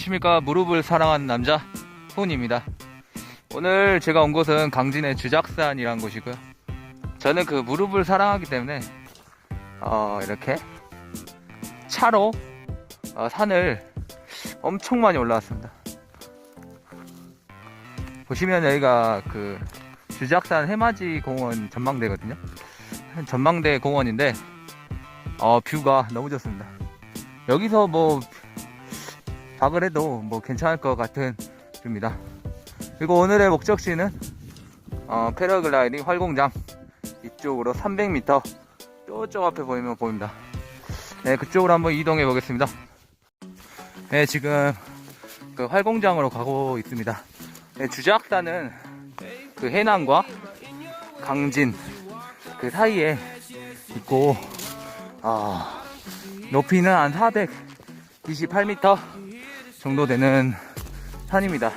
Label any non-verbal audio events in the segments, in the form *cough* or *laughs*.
안녕하십니까. 무릎을 사랑하는 남자 훈입니다. 오늘 제가 온 곳은 강진의 주작산이라는 곳이고요. 저는 그 무릎을 사랑하기 때문에 어, 이렇게 차로 어, 산을 엄청 많이 올라왔습니다. 보시면 여기가 그 주작산 해맞이 공원 전망대거든요. 전망대 공원인데 어, 뷰가 너무 좋습니다. 여기서 뭐 박을 해도 뭐 괜찮을 것 같은 뷰입니다. 그리고 오늘의 목적지는 어, 패러글라이딩 활공장 이쪽으로 300m 저쪽 앞에 보이면 보입니다. 네, 그쪽으로 한번 이동해 보겠습니다. 네, 지금 그 활공장으로 가고 있습니다. 네, 주작산은 그 해남과 강진 그 사이에 있고 아, 높이는 한 428m 정도 되는 산입니다.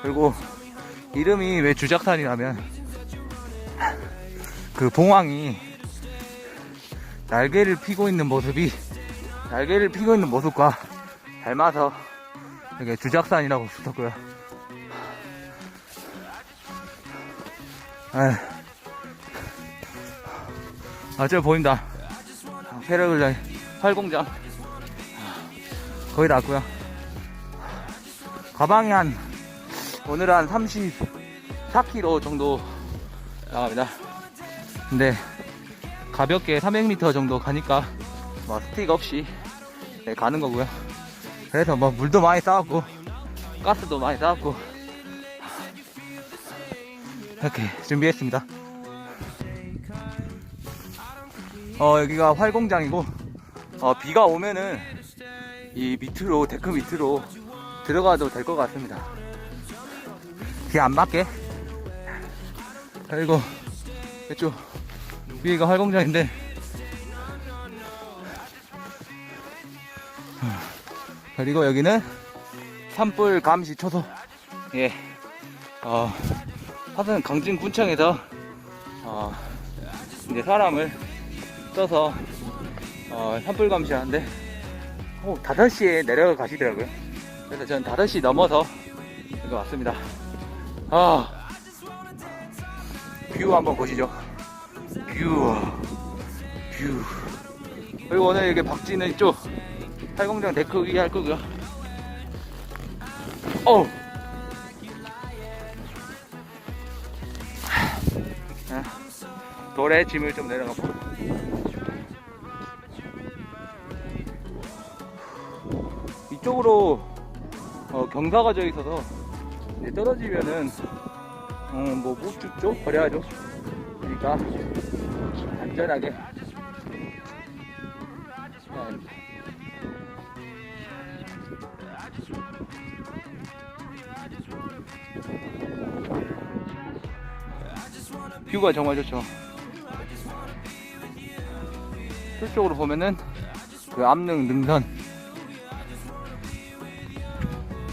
그리고 이름이 왜 주작산이라면 그 봉황이 날개를 피고 있는 모습이 날개를 피고 있는 모습과 닮아서 이게 주작산이라고 붙었고요. 아, 저 보인다. 패러글라이 활공장 거의 다 왔고요. 가방이 한 오늘 한 34kg 정도 나갑니다. 근데 가볍게 300m 정도 가니까 뭐 스틱 없이 네, 가는 거고요. 그래서 뭐 물도 많이 쌓았고 가스도 많이 쌓았고 이렇게 준비했습니다. 어 여기가 활공장이고 어, 비가 오면은 이 밑으로 데크 밑으로 들어가도 될 것 같습니다. 비 안 맞게. 그리고 이쪽 위가 활공장인데 그리고 여기는 산불 감시 초소. 예. 어, 화성 강진 군청에서 어, 이제 사람을 써서 어, 산불 감시하는데 오, 5시에 내려가 가시더라고요. 그래서 저는 5시 넘어서 여기 왔습니다. 아, 뷰 한번 보시죠. 뷰, 뷰. 그리고 오늘 이게 박쥐는 이쪽 팔공장 데크 위에 할 거고요. 아, 돌에 짐을 좀 내려가고. 이쪽으로 어, 경사가 져 있어서 이제 떨어지면은 어, 뭐못 죽죠 버려야죠. 그러니까 안전하게. 합니다. 뷰가 정말 좋죠. 저쪽으로 보면은 그 암릉 능선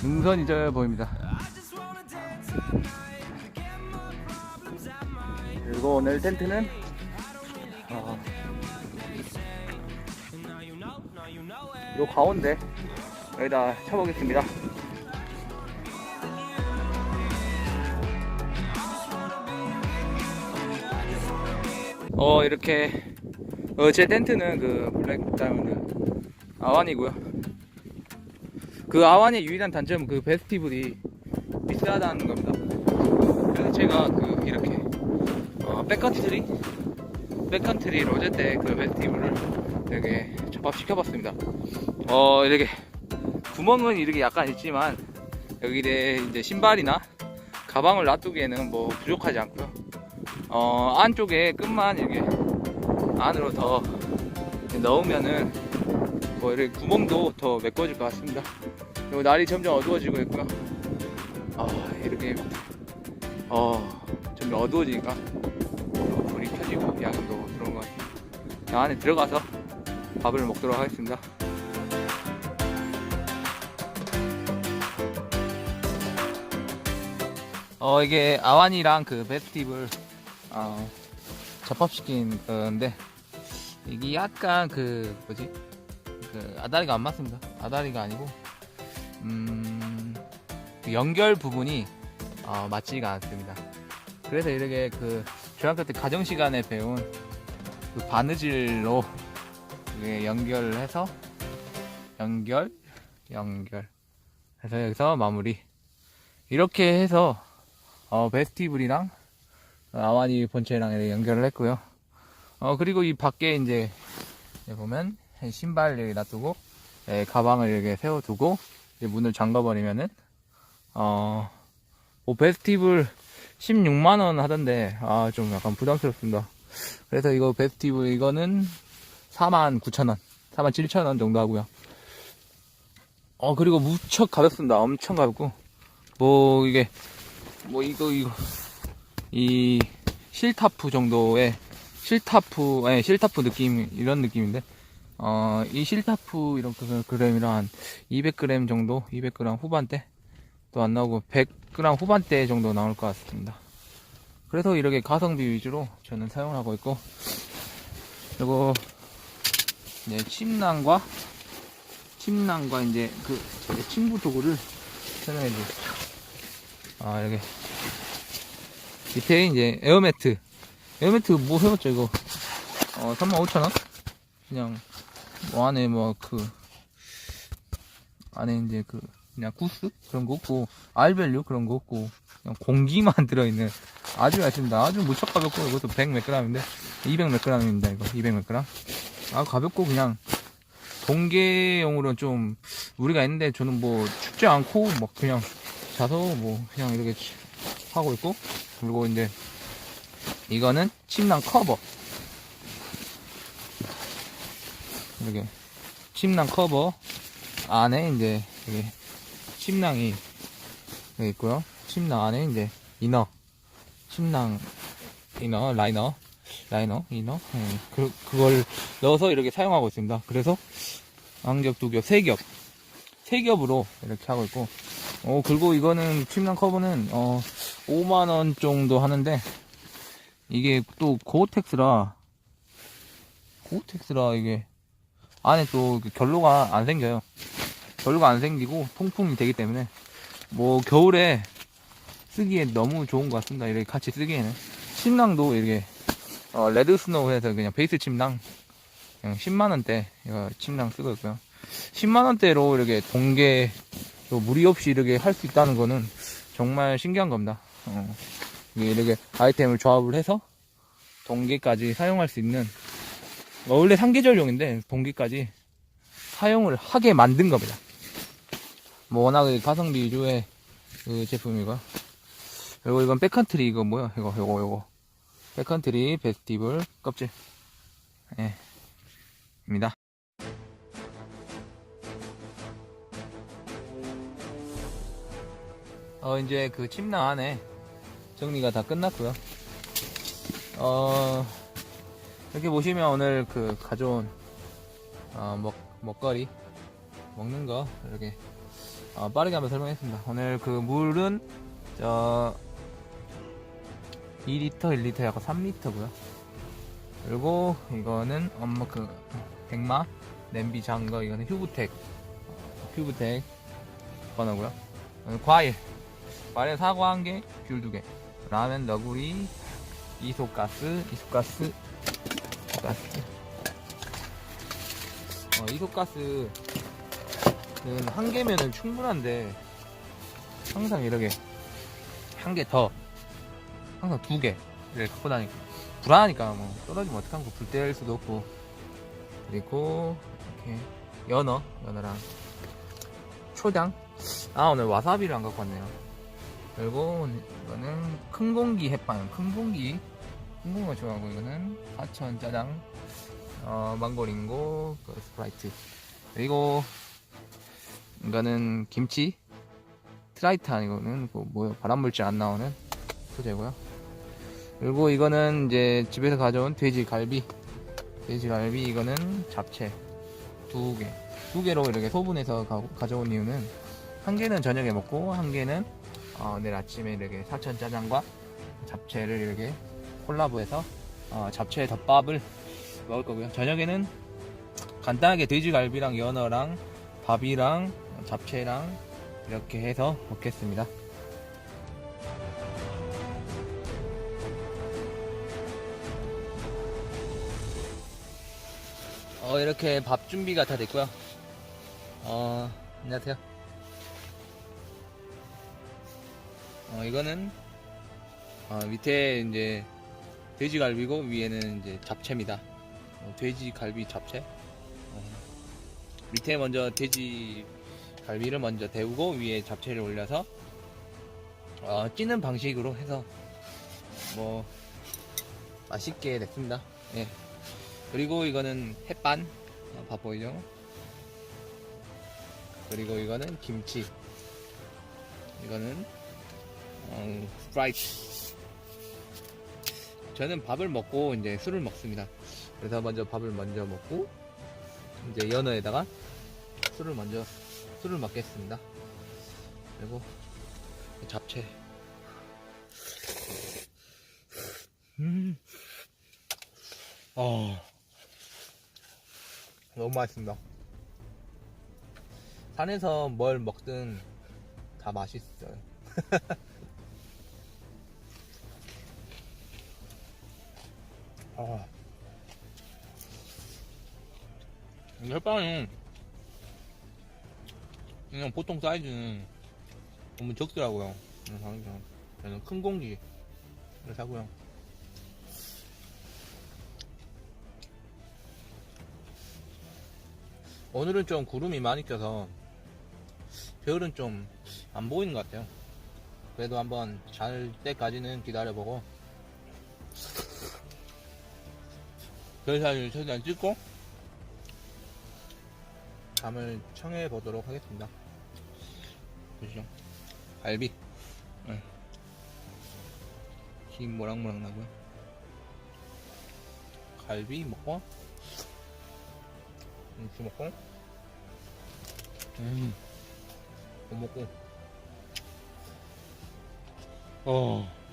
능선이 저 보입니다. 그리고 오늘 텐트는 어, 요 가운데 여기다 쳐보겠습니다. 어 이렇게 어, 제 텐트는 그 블랙 다이아몬드 아완이고요. 그 아완의 유일한 단점은 그 베스티블이 비싸다는 겁니다. 그래서 제가 그 이렇게 어, 백컨트리 백컨트리 로제 때 그 베스티블을 되게 접합시켜봤습니다. 어 이렇게 구멍은 이렇게 약간 있지만 여기에 이제 신발이나 가방을 놔두기에는 뭐 부족하지 않고요. 어 안쪽에 끝만 이렇게 안으로 더 넣으면은 뭐 이렇게 구멍도 더 메꿔질 것 같습니다. 그리고 날이 점점 어두워지고 있고요. 아 이렇게 어 점점 어두워지니까 어, 불이 켜지고 야경도 들어온 것 같아요. 그 안에 들어가서 밥을 먹도록 하겠습니다. 어 이게 아완이랑 그 베스티블 어, 접합시킨 건데 이게 약간 그 뭐지 그 아다리가 안 맞습니다. 아다리가 아니고 음, 그 연결 부분이 어, 맞지가 않습니다. 그래서 이렇게 그 중학교 때 가정 시간에 배운 그 바느질로 연결을 해서 연결 연결 해서 여기서 마무리 이렇게 해서 어, 베스티블이랑 아와니 본체랑 연결을 했고요. 어 그리고 이 밖에 이제 보면 신발 여기 놔두고 예, 가방을 이렇게 세워두고 문을 잠가버리면은 어 뭐 베스티블 16만 원 하던데 아 좀 약간 부담스럽습니다. 그래서 이거 베스티블 이거는 4만 9천 원, 4만 7천 원 정도 하고요. 어 그리고 무척 가볍습니다. 엄청 가볍고 뭐 이게 뭐 이거 이거 이 실타프 정도의 실타프 아니 실타프 느낌 이런 느낌인데 어 이 실타프 이렇게 그램이랑 한 200g 정도 200g 후반대 또 안 나오고 100g 후반대 정도 나올 것 같습니다. 그래서 이렇게 가성비 위주로 저는 사용을 하고 있고 그리고 이제 침낭과 침낭과 이제 그 침구 도구를 설명해 주겠습니다. 아 이렇게 밑에 이제 에어매트 에어매트 뭐 해봤죠 이거 어 35,000원 그냥 뭐 안에 뭐 그 안에 이제 그 그냥 구스? 그런 거 없고 알밸류 그런 거 없고 그냥 공기만 *laughs* 들어있는 아주 얇습니다. 아주 무척 가볍고 이것도 100몇 g인데 200몇 g입니다 이거. 200몇 g 아 가볍고 그냥 동계용으로 좀 무리가 있는데 저는 뭐 춥지 않고 막 그냥 자서 뭐 그냥 이렇게 하고 있고 그리고 이제 이거는 침낭 커버 이렇게 침낭 커버 안에 이제 이게 침낭이 여기 있고요. 침낭 안에 이제 이너 침낭 이너 라이너 라이너 이너? 예, 그, 그걸 넣어서 이렇게 사용하고 있습니다. 그래서 한 겹, 두 겹, 세 겹, 세 겹으로 이렇게 하고 있고, 어, 그리고 이거는 침낭 커버는, 어, 5만 원 정도 하는데, 이게 또 고어텍스라, 고어텍스라 이게, 안에 또 결로가 안 생겨요. 결로가 안 생기고, 통풍이 되기 때문에, 뭐, 겨울에 쓰기에 너무 좋은 것 같습니다. 이렇게 같이 쓰기에는. 침낭도 이렇게, 어, 레드 스노우에서 그냥 베이스 침낭, 그냥 10만 원대 이거 침낭 쓰고 있고요 10만 원대로 이렇게 동계 또 무리 없이 이렇게 할 수 있다는 거는 정말 신기한 겁니다 어, 이렇게 아이템을 조합을 해서 동계까지 사용할 수 있는 어, 원래 상계절용인데 동계까지 사용을 하게 만든 겁니다 뭐 워낙 가성비 위주의 그 제품이고요 그리고 이건 백컨트리 이거 뭐야 이거 이거 이거 백컨트리 베스티블 껍질 예. 입니다. 어, 이제 그 침낭 안에 정리가 다 끝났고요. 어, 이렇게 보시면 오늘 그 가져온 어, 먹, 먹거리, 먹는 거 이렇게 어, 빠르게 한번 설명했습니다. 오늘 그 물은 저 2리터, 1리터 약간 3리터고요. 그리고 이거는 엄마 그 백마 냄비 장거 이거는 휴브텍 어, 휴브텍 어, 과일 과일 사과 한 개 귤 두 개 라면 너구리 이소가스 이소가스 가스 어, 이소가스는 한 개면은 충분한데 항상 이렇게 한 개 더 항상 두 개를 갖고 다니고 불안하니까 뭐 떨어지면 어떡한 거불뗄 수도 없고. 그리고 이렇게 연어 연어랑 초장. 아 오늘 와사비를 안 갖고 왔네요. 그리고 이거는 큰 공기 햇반 큰 공기 큰 공기가 좋아하고 이거는. 하천 짜장. 어 망고링고 그 스프라이트. 그리고 이거는 김치. 트라이탄 이거는 그 뭐야 발암물질 안 나오는 소재고요. 그리고 이거는 이제 집에서 가져온 돼지 갈비. 돼지 갈비 이거는 잡채. 두 개. 두 개로 이렇게 소분해서 가, 가져온 이유는 한 개는 저녁에 먹고 한 개는 어, 내일 아침에 이렇게 사천 짜장과 잡채를 이렇게 콜라보해서 어, 잡채 덮밥을 먹을 거고요. 저녁에는 간단하게 돼지갈비랑 연어랑 밥이랑 잡채랑 이렇게 해서 먹겠습니다. 어, 이렇게 밥 준비가 다 됐고요. 어, 안녕하세요. 어, 이거는, 어, 밑에 이제 돼지갈비고 위에는 이제 잡채입니다. 어, 돼지갈비 잡채. 어, 밑에 먼저 돼지갈비를 먼저 데우고 위에 잡채를 올려서 어, 찌는 방식으로 해서 뭐 맛있게 됐습니다. 예. 그리고 이거는 햇반 어, 밥 보이죠? 그리고 이거는 김치. 이거는 어, 프라이드. 저는 밥을 먹고 이제 술을 먹습니다. 그래서 먼저 밥을 먼저 먹고 이제 연어에다가 술을 먼저 술을 먹겠습니다. 그리고 잡채. 음. 어. 너무 맛있습니다. 산에서 뭘 먹든 다 맛있어요. *laughs* 아. 이 햇반은 그냥 보통 사이즈는 너무 적더라고요. 저는 큰 공기를 사고요. 오늘은 좀 구름이 많이 껴서 별은 좀 안 보이는 것 같아요. 그래도 한번 잘 때까지는 기다려보고 별 사진을 최대한 찍고 잠을 청해 보도록 하겠습니다. 보시죠. 갈비. 네. 김 모락모락 나고요. 갈비 먹고 김치 먹고 음. 뭐 먹고 어.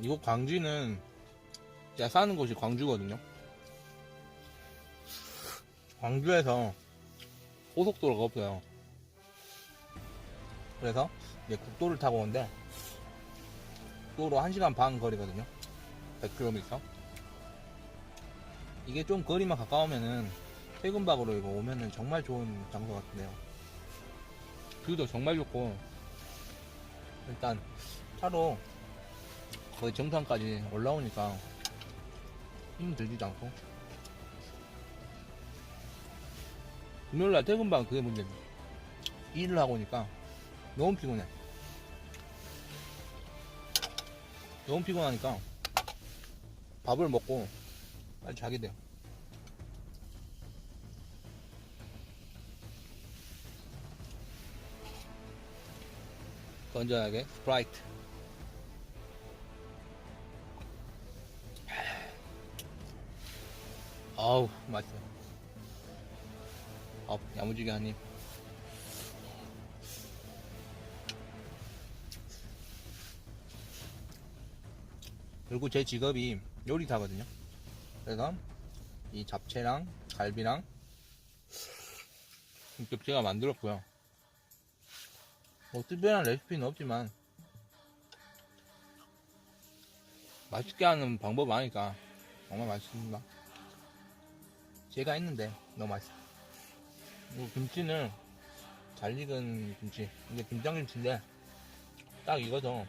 이곳 광주는 제가 사는 곳이 광주거든요. 광주에서 고속도로가 없어요. 그래서 이제 국도를 타고 오는데 도로 1시간 반 거리거든요. 100km. 이게 좀 거리만 가까우면은 퇴근박으로 이거 오면은 정말 좋은 장소 같은데요. 뷰도 정말 좋고 일단 차로 거의 정상까지 올라오니까 힘 들지도 않고. 금요일날 퇴근방 그게 문제네 일을 하고 오니까 너무 피곤해. 너무 피곤하니까 밥을 먹고 빨리 자게 돼요. 건전하게 스프라이트 아우 맛있어 아 야무지게 한입 그리고 제 직업이 요리사거든요. 그래서 이 잡채랑 갈비랑 직접 제가 만들었고요. 뭐 특별한 레시피는 없지만 맛있게 하는 방법 아니까 정말 맛있습니다 제가 했는데 너무 맛있어. 이 김치는 잘 익은 김치. 이게 김장김치인데 딱 익어서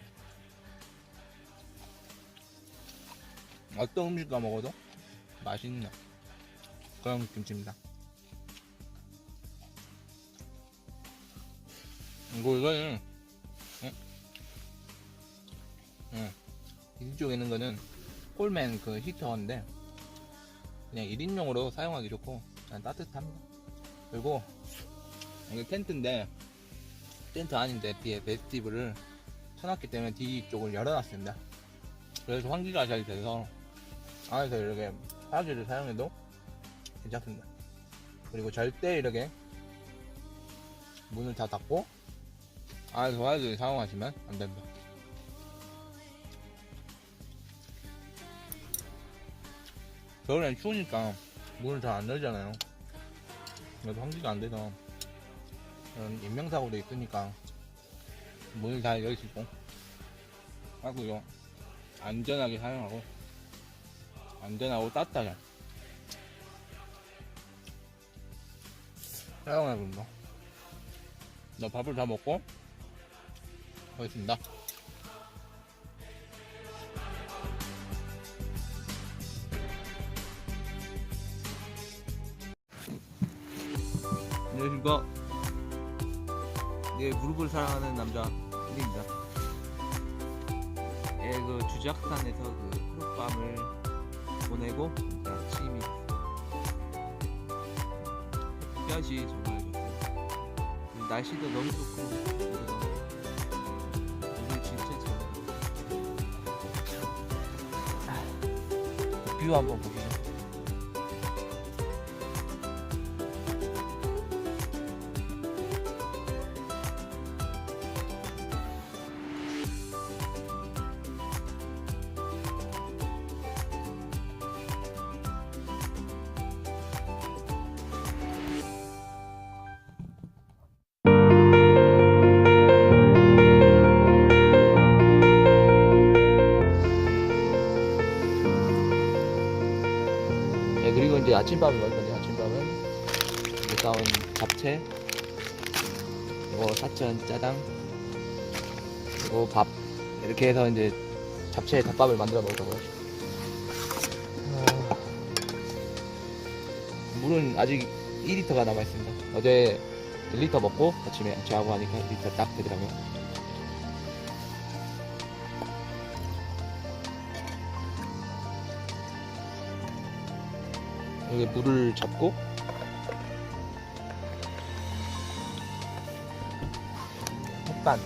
어떤 음식과 먹어도 맛있는 그런 김치입니다. 이거 이거는 응? 응. 이쪽에 있는 거는 콜맨 그 히터인데 그냥 1인용으로 사용하기 좋고 그냥 따뜻합니다 그리고 이게 텐트인데 텐트 아닌데 뒤에 베스티브를 쳐놨기 때문에 뒤쪽을 열어놨습니다 그래서 환기가 잘 돼서 안에서 이렇게 사기를 사용해도 괜찮습니다 그리고 절대 이렇게 문을 다 닫고 아, 좋아요. 사용하시면 안 된다. 겨울엔 추우니까 문을 잘 안 열잖아요. 그래도 환기가 안 돼서 이런 인명사고도 있으니까 문을 잘 열시고 하고요. 안전하게 사용하고 안전하고 따뜻하게 사용해봅니다. 나 밥을 다 먹고 하겠습니다. 안녕하십니까. 네, 무릎을 사랑하는 남자, 일입니다. 예, 그 주작산에서 그 하룻밤을 보내고, 이제 아침이 햇볕이 정말 좋고, 날씨도 너무 좋고, 오늘 진짜 잘. 아, 뷰 한번 보시죠. 아침밥을 먹을 건데 아침밥은 이제 싸온 잡채, 그리고 사천 짜장, 그리고 밥 이렇게 해서 이제 잡채 덮밥을 만들어 먹을 거고요. 아, 물은 아직 2리터가 남아 있습니다. 어제 1리터 먹고 아침에 자고 하니까 1리터 딱 되더라고요. 여기 물을 잡고. 햇반.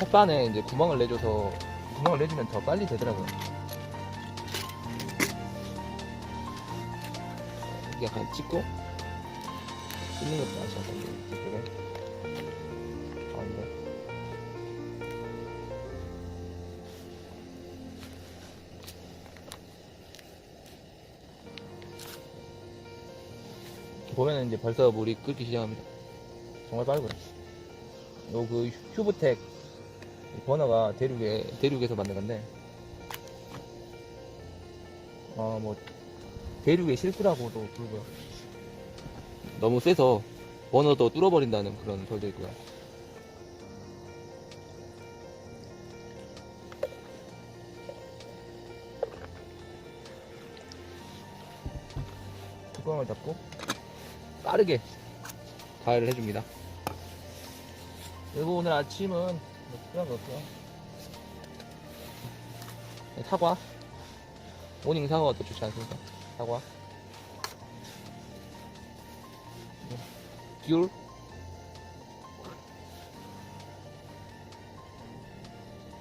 햇반에 이제 구멍을 내줘서 구멍을 내주면 더 빨리 되더라고요. 이렇게 약간 찍고? 찍는 것도 마찬가지예요. 이쪽에 가운데 이렇 보면은 이제 벌써 물이 끓기 시작합니다. 정말 빠르고요. 요 그 휴브텍 버너가 대륙에 대륙에서 만든 건데 어 뭐 대륙의 실수라고도 부르고요. 너무 세서 버너도 뚫어버린다는 그런 설도 있고요. 뚜껑을 닫고 빠르게 가열을 해줍니다. 그리고 오늘 아침은 뭐 특별한 거 없고요. 네, 사과. 모닝 사과가 좋지 않습니까? 사과. 네, 귤.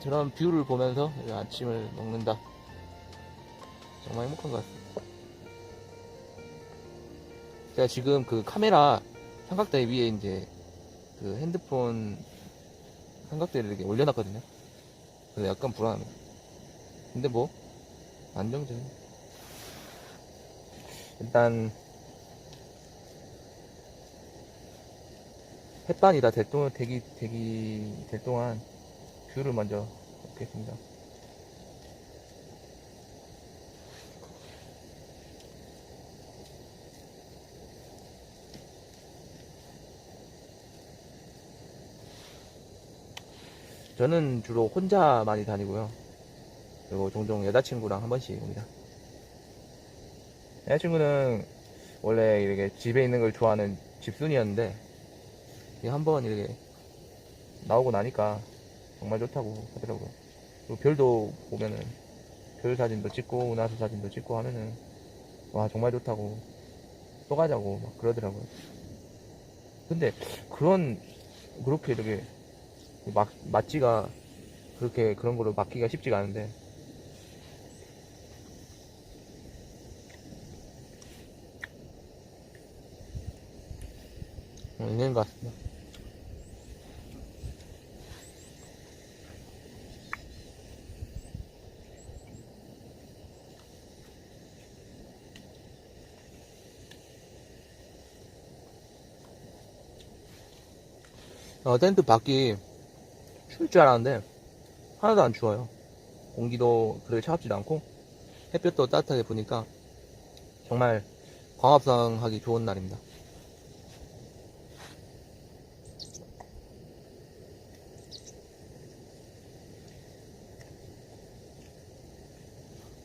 저런 뷰를 보면서 아침을 먹는다. 정말 행복한 것 같습니다. 제가 지금 그 카메라 삼각대 위에 이제 그 핸드폰 삼각대를 이렇게 올려놨거든요. 그래서 약간 불안합니다. 근데 뭐 안정적인. 일단 햇반이 다 될 동안 대기 대기 될 동안 뷰를 먼저 먹겠습니다. 저는 주로 혼자 많이 다니고요. 그리고 종종 여자친구랑 한 번씩 옵니다. 여자친구는 원래 이렇게 집에 있는 걸 좋아하는 집순이였는데 한 번 이렇게 나오고 나니까 정말 좋다고 하더라고요. 그리고 별도 보면은 별 사진도 찍고 은하수 사진도 찍고 하면은 와 정말 좋다고 또 가자고 막 그러더라고요. 근데 그런 그렇게 이렇게 막, 맞지가 그렇게 그런 거로 막기가 쉽지가 않은데 어, 있는 것 같습니다. 어, 텐트 밖이 추울 줄 알았는데 하나도 안 추워요. 공기도 그렇게 차갑지도 않고 햇볕도 따뜻하게 보니까 정말 광합성 하기 좋은 날입니다.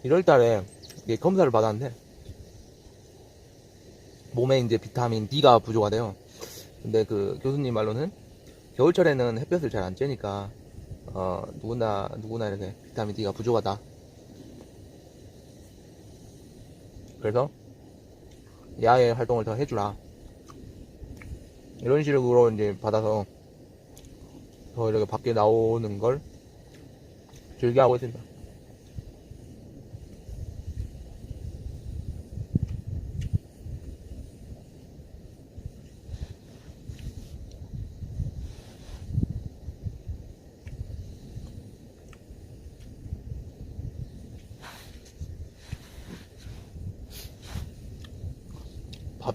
일월 달에 이게 검사를 받았는데 몸에 이제 비타민 D가 부족하 돼요. 근데 그 교수님 말로는 겨울철에는 햇볕을 잘 안 쬐니까 어 누구나 누구나 이렇게 비타민 D가 부족하다. 그래서 야외 활동을 더 해주라. 이런 식으로 이제 받아서 더 이렇게 밖에 나오는 걸 즐겨하고 있습니다.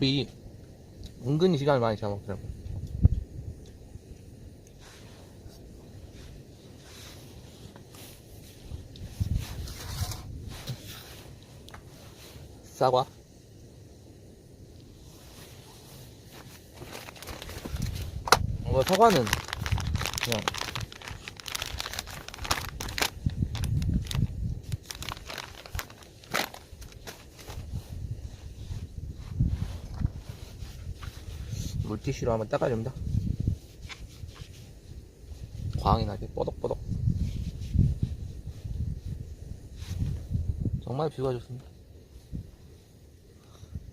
밥이 은근히 시간을 많이 잡아먹더라고요. 사과. 어, 사과는 그냥 물티슈로 한번 닦아줍니다. 광이 나게 뽀덕뽀덕. 정말 뷰가 좋습니다.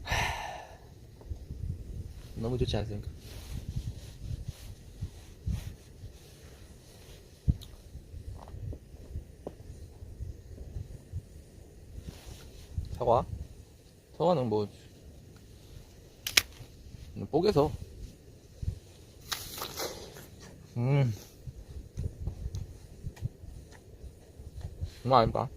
하, 너무 좋지 않습니까? 사과? 사과는 뭐 뽀개서 음 정말 아닙니까?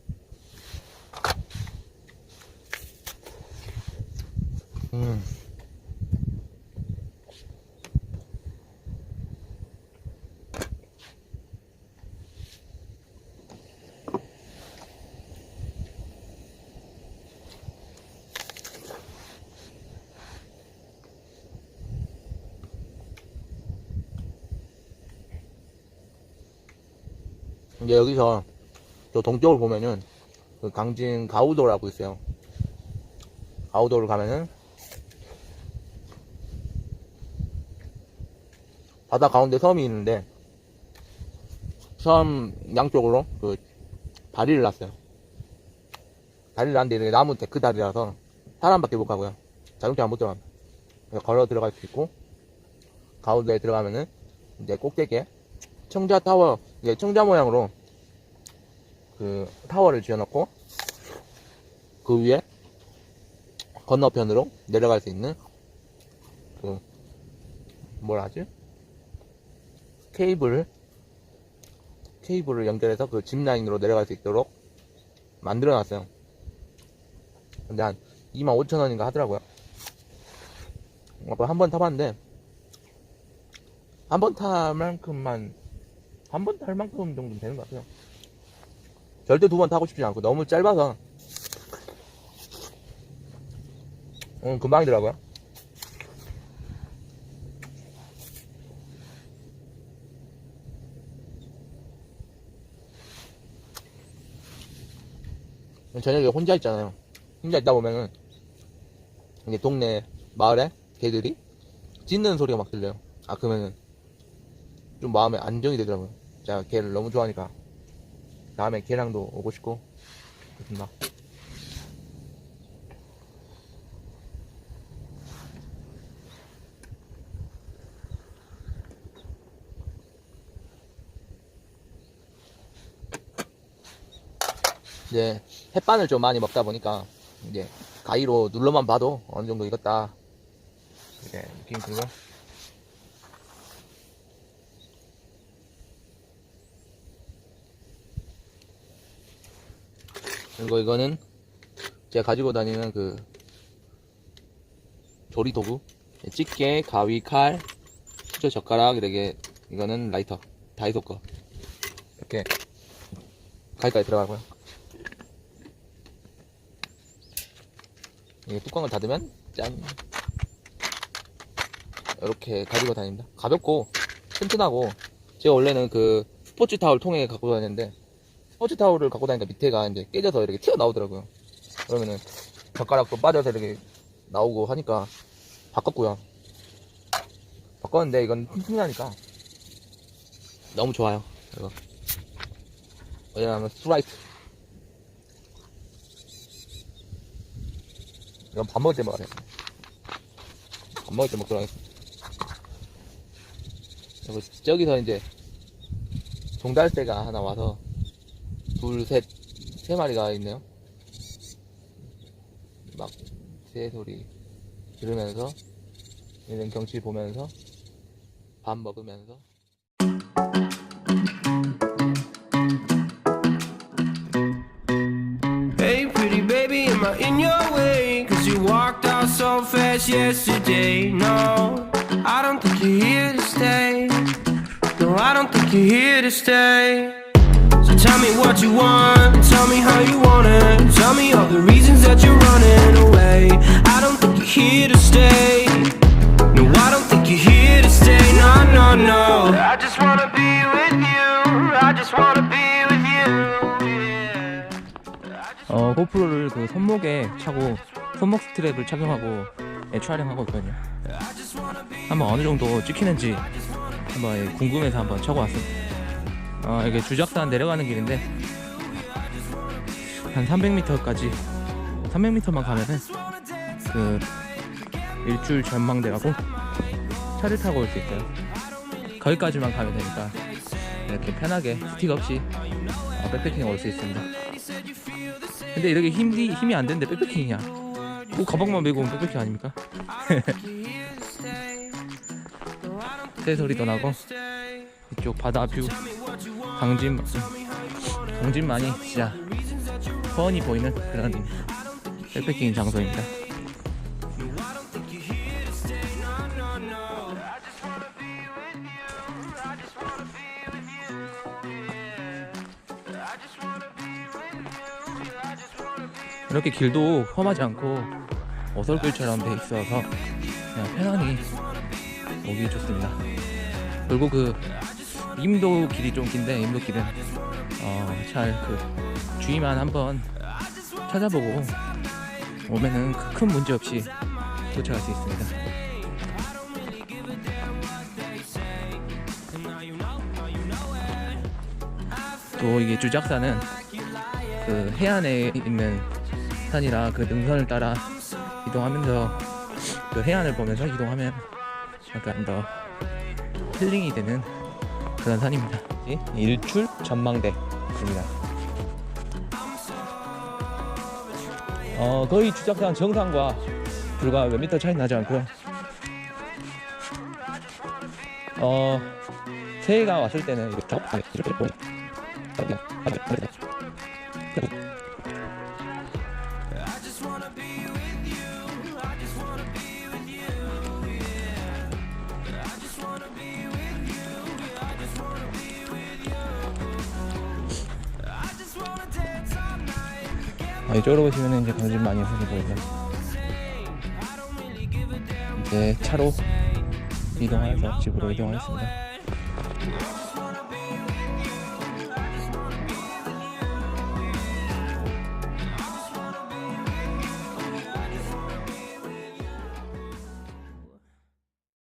음 이제 여기서 저 동쪽을 보면은 그 강진 가우도라고 있어요. 가우도를 가면은 바다 가운데 섬이 있는데 섬 양쪽으로 그 다리를 놨어요. 다리를 놨는데 나무 데크 다리라서 사람밖에 못 가고요. 자동차 못 들어갑니다. 걸어 들어갈 수 있고 가운데에 들어가면은 이제 꼭대기에 청자 타워, 이게 청자 모양으로 그 타워를 지어놓고 그 위에 건너편으로 내려갈 수 있는 그 뭐라 하지? 케이블 케이블을 연결해서 그 짚라인으로 내려갈 수 있도록 만들어 놨어요. 근데 한 25,000원인가 하더라고요. 한번 타봤는데 한 번 탈 만큼만 한 번 탈 만큼 정도 되는 것 같아요. 절대 두 번 타고 싶지 않고 너무 짧아서 음, 금방이더라고요. 저녁에 혼자 있잖아요. 혼자 있다 보면은 이게 동네 마을에 개들이 짖는 소리가 막 들려요. 아 그러면은 좀 마음에 안정이 되더라고요. 제가 개를 너무 좋아하니까. 다음에 개랑도 오고 싶고. 그렇습니다. 이제 햇반을 좀 많이 먹다 보니까 이제 가위로 눌러만 봐도 어느 정도 익었다. 이렇게 느낌 들고 그리고 이거는 제가 가지고 다니는 그 조리 도구? 집게, 가위, 칼, 수저, 젓가락 이렇게 이거는 라이터 다이소 거. 이렇게 가위까지 들어가고요. 이게 뚜껑을 닫으면 짠. 이렇게 가지고 다닙니다. 가볍고 튼튼하고 제가 원래는 그 스포츠 타월 통에 갖고 다녔는데 스포츠 타월을 갖고 다니니까 밑에가 이제 깨져서 이렇게 튀어나오더라고요. 그러면은 젓가락도 빠져서 이렇게 나오고 하니까 바꿨고요. 바꿨는데 이건 튼튼하니까. 너무 좋아요. 이거 왜냐하면 스트라이트 이건 밥 먹을 때 먹어야 돼. 밥 먹을 때 먹도록 하겠습니다. 저기서 이제 종달새가 하나 와서 둘, 셋, 세 마리가 있네요. 막 새 소리 들으면서 이런 경치 보면서 밥 먹으면서 Hey, pretty baby, am I in your way? Cause you walked out so fast yesterday. No, I don't think you're here to stay. No, I don't think you're here to stay. Tell me what you want, tell me how you want it. Tell me all the reasons that you're running away. I don't think you're here to stay. No, I don't think you're here to stay. No, no, no. I just wanna be with you. I just wanna be with you. Yeah. 어, 고프로를 그 손목에 차고 손목 스트랩을 착용하고 예, 촬영하고 있거든요. 한번 어느 정도 찍히는지 한번 예, 궁금해서 한번 차고 왔습니다. 어, 이게 주작산 내려가는 길인데 한 300m까지 300m만 가면은 그 일출 전망대라고 차를 타고 올 수 있어요. 거기까지만 가면 되니까 이렇게 편하게 스틱 없이 어, 백패킹 올 수 있습니다. 근데 이렇게 힘이 힘이 안 되는데 백패킹이냐? 꼭 가방만 메고 오면 백패킹 아닙니까? *laughs* 새 소리도 나고 이쪽 바다 뷰 강진 강진만이 진짜 뻔히 보이는 그런 백패킹 장소입니다. 이렇게 길도 험하지 않고 어설길처럼 돼 있어서 그냥 편안히 오기 좋습니다. 그리고 그 임도 길이 좀 긴데 임도 길은 어, 잘 그 주의만 한번 찾아보고 오면은 그큰 문제 없이 도착할 수 있습니다. 또 이게 주작산은 그 해안에 있는 산이라 그 능선을 따라 이동하면서 그 해안을 보면서 이동하면 약간 더 힐링이 되는 그런 산입니다. 일출 전망대입니다. 어 거의 주작산 정상과 불과 몇 미터 차이 나지 않고요. 어 새해가 왔을 때는 이렇게 쫙 이렇게 보여. 아, 이쪽으로 보시면 이제 강진 많이 서서 보이죠. 이제 차로 이동해서 집으로 이동하겠습니다.